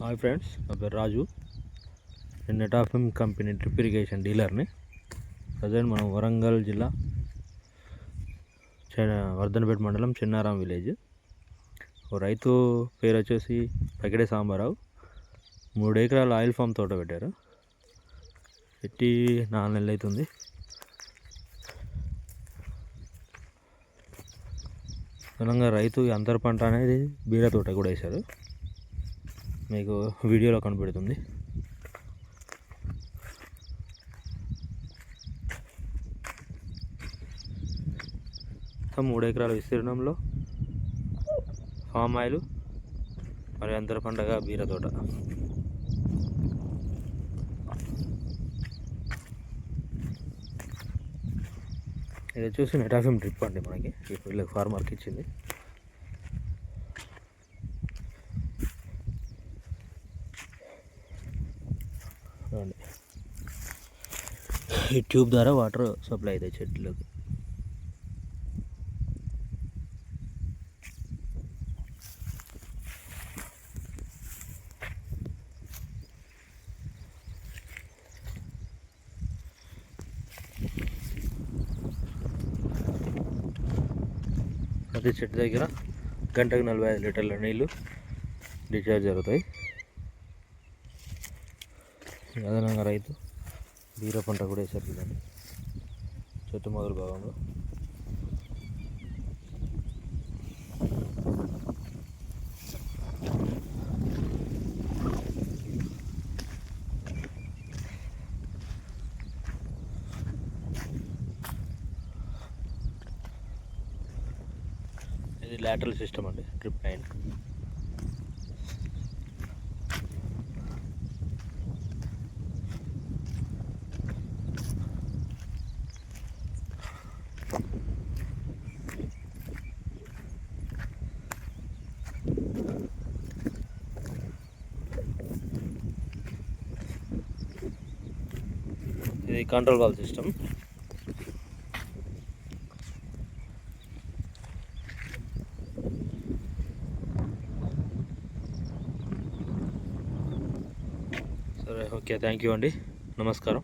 Hi friends నా పేరు రాజు. నేను నెటాఫిమ్ కంపెనీ డ్రిప్ ఇరిగేషన్ డీలర్ని. ప్రజెంట్ మనం వరంగల్ జిల్లా వర్ధనపేట మండలం చిన్నారాం విలేజ్. ఓ రైతు పేరు వచ్చేసి పకిడే సాంబారావు. మూడు ఎకరాల ఆయిల్ ఫామ్ తోట పెట్టారు. పెట్టి నాలుగు నెలలు అవుతుంది. అదనంగా రైతు ఈ అంతర పంట అనేది బీర తోట కూడా వేశారు. మీకు వీడియోలో కనబడుతుంది మొత్తం మూడు ఎకరాల విస్తీర్ణంలో ఫామ్ ఆయిల్ మరి అంతర పండగ బీర తోట. ఇది వచ్చేసి నెటాఫిమ్ డ్రిప్ అండి మనకి. ఇప్పుడు ఫార్మర్కి ఇచ్చింది. చూడండి. ఈ ట్యూబ్ ద్వారా వాటర్ సప్లై అవుతాయి చెట్లకి ప్రతి చెట్టు దగ్గర గంటకు నలభై ఐదు లీటర్ల నీళ్ళు డిశ్చార్జ్ జరుగుతాయి. అదనంగా రైతు బీర పంట కూడా వేసారు చూడండి. చెట్టు మొదలు భాగంలో. ఇది లాటరల్ సిస్టమ్ అండి ట్రిప్ లైన్ ఇది కంట్రోల్ వాల్ సిస్టమ్. సరే ఓకే థ్యాంక్ యూ అండి. నమస్కారం.